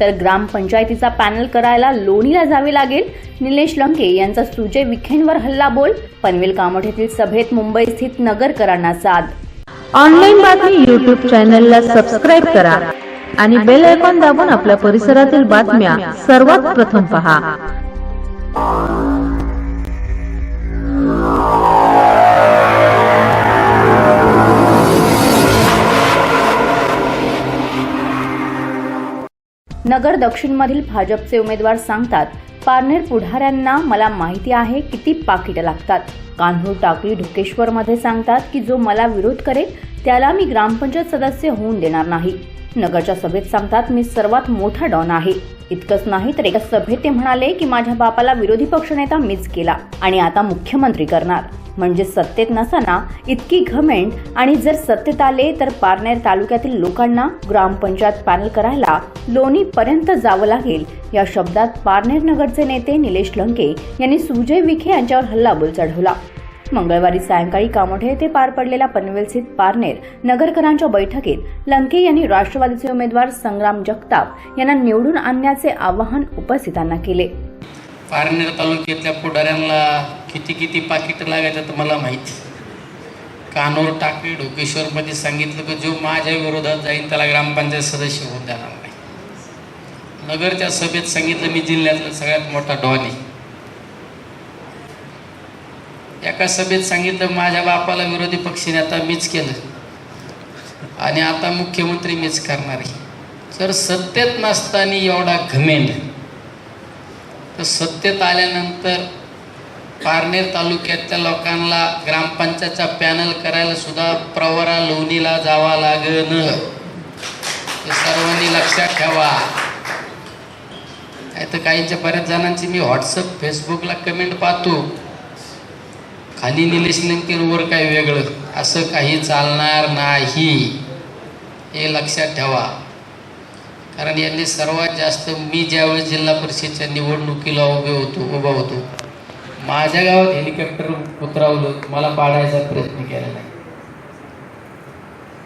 तर ग्रामपंचायतीचा पॅनल करायला लोणीला जावे लागेल. निलेश लंके यांचा सुजय विखेंवर हल्ला बोल. पनवेल कामोठ्यातील सभेत मुंबई स्थित नगरकरांना साद. ऑनलाईन बातमी युट्यूब चॅनलला सबस्क्राईब करा आणि बेल आयकॉन दाबून आपल्या परिसरातील बातम्या सर्वात प्रथम पहा. नगर दक्षिणमधील भाजपचे उमेदवार सांगतात पारनेर पुढाऱ्यांना मला माहिती आहे किती पाकिटं लागतात. कान्हूर टाकळी ढोकेश्वरमध्ये सांगतात की जो मला विरोध करेल त्याला मी ग्रामपंचायत सदस्य होऊन देणार नाही. नगरच्या सभेत सांगतात मी सर्वात मोठा डॉन आहे. इतकंच नाही तर एका सभेत ते म्हणाले की माझ्या बापाला विरोधी पक्षनेता मीच केला आणि आता मुख्यमंत्री करणार. म्हणजे सत्तेत नसताना इतकी घमेंट आणि जर सत्तेत आले तर पारनेर तालुक्यातील लोकांना ग्रामपंचायत पॅनल करायला लोणी पर्यंत जावं लागेल. या शब्दात पारनेर नगरचे नेते निलेश लंके यांनी सुजय विखे यांच्यावर हल्लाबोल चढवला मंगळवारी सायंकाळी कामोठे येथे पार पडलेल्या पनवेलस्थित पारनेर नगरकरांच्या बैठकीत लंके यांनी राष्ट्रवादीचे उमेदवार संग्राम जगताप यांना निवडून आणण्याचे आवाहन उपस्थितांना केले. पारनेर तालुक्यातल्या पुढाऱ्यांना किती किती पाकिट लागायचं तर मला माहीत. कानोर टाकळी ढोकेश्वरमध्ये सांगितलं की जो माझ्या विरोधात जाईल त्याला ग्रामपंचायत सदस्य होऊन देणार नाही. नगरच्या सभेत सांगितलं मी जिल्ह्यातला सगळ्यात मोठा डॉन आहे. एका सभेत सांगितलं माझ्या बापाला विरोधी पक्षनेता मीच केलं. आणि आता मुख्यमंत्री मीच करणार आहे. जर सत्तेत नसताना एवढा घमेंड. तर सत्तेत आल्यानंतर पारनेर तालुक्यातल्या लोकांना ग्रामपंचायतचा पॅनल करायला सुद्धा प्रवरा लोणीला जावा लागन. सर्वांनी लक्षात ठेवा. नाही तर काहींच्या बऱ्याच जणांची मी व्हॉट्सअप फेसबुकला कमेंट पाहतो. आणि निलेश लंकेवर काय वेगळं? असं काही चालणार नाही. हे लक्षात ठेवा. कारण यांनी सर्वात जास्त मी ज्यावेळेस जिल्हा परिषदच्या निवडणुकीला उभे होतो उभा होतो माझ्या गावात हेलिकॉप्टर उतरवलं मला पाडायचा प्रयत्न केला नाही.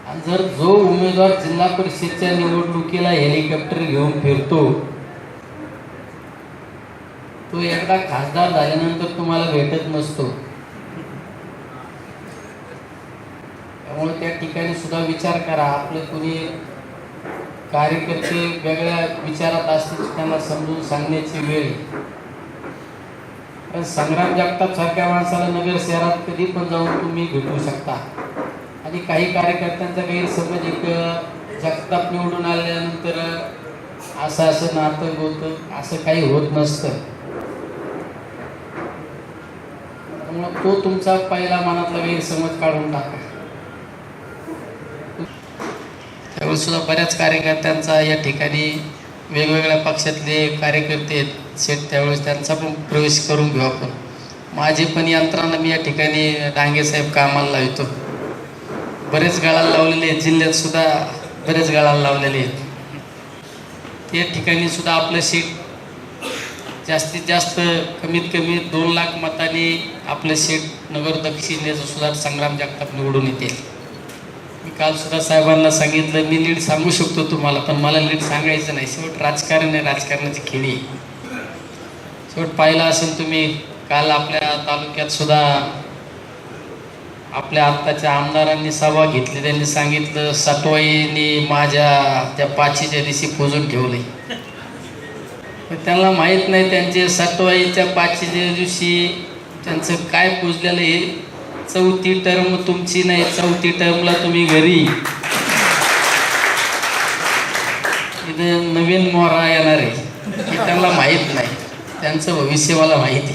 आणि जर जो उमेदवार जिल्हा परिषदच्या निवडणुकीला हेलिकॉप्टर घेऊन फिरतो तो एकदा खासदार झाल्यानंतर तुम्हाला भेटत नसतो. त्यामुळे त्या ठिकाणी सुद्धा विचार करा. आपले कुणी कार्यकर्ते वेगळ्या विचारात असतील त्यांना समजून सांगण्याची वेळ. कारण संग्राम जगताप सारख्या माणसाला नगर शहरात कधी पण जाऊन तुम्ही भेटू शकता. आणि काही कार्यकर्त्यांचा गैरसमज एक जगताप निवडून आल्यानंतर असं असं नातं होतं असं काही होत नसतं. त्यामुळं तो तुमचा पहिला मनातला गैरसमज काढून टाका त्यावेळेस सुद्धा बऱ्याच कार्यकर्त्यांचा या ठिकाणी वेगवेगळ्या पक्षातले कार्यकर्ते आहेत. सेट त्यावेळेस त्यांचा पण प्रवेश करून घेऊ आपण. माझे पण यंत्रणा मी या ठिकाणी डांगे साहेब कामाला लावतो. बरेच गाळाला लावलेले आहेत. जिल्ह्यात सुद्धा बरेच गाळाला लावलेले आहेत. त्या ठिकाणी सुद्धा आपलं सीट जास्तीत जास्त कमीत कमी दोन लाख मतांनी आपलं सीट नगर दक्षिणेचं सुद्धा संग्राम जगताप निवडून येतील. मी काल सुद्धा साहेबांना सांगितलं मी लीड सांगू शकतो तुम्हाला पण मला लीड सांगायचं नाही. शेवट राजकारण आहे राजकारणाची खेळी शेवट पाहिलं असेल तुम्ही काल आपल्या तालुक्यात सुद्धा आपल्या आत्ताच्या आमदारांनी सभा घेतली. त्यांनी सांगितलं सातवाईने माझ्या त्या पाचीच्या दिवशी पोजून ठेवले त्यांना माहीत नाही त्यांचे सातवाईच्या पाचीच्या दिवशी त्यांचं काय पुजलेलं आहे चौथी टर्म तुमची नाही चौथी टर्मला तुम्ही घरी. इथे नवीन मोहरा येणार आहे. हे त्यांना माहीत नाही. त्यांचं भविष्य मला माहिती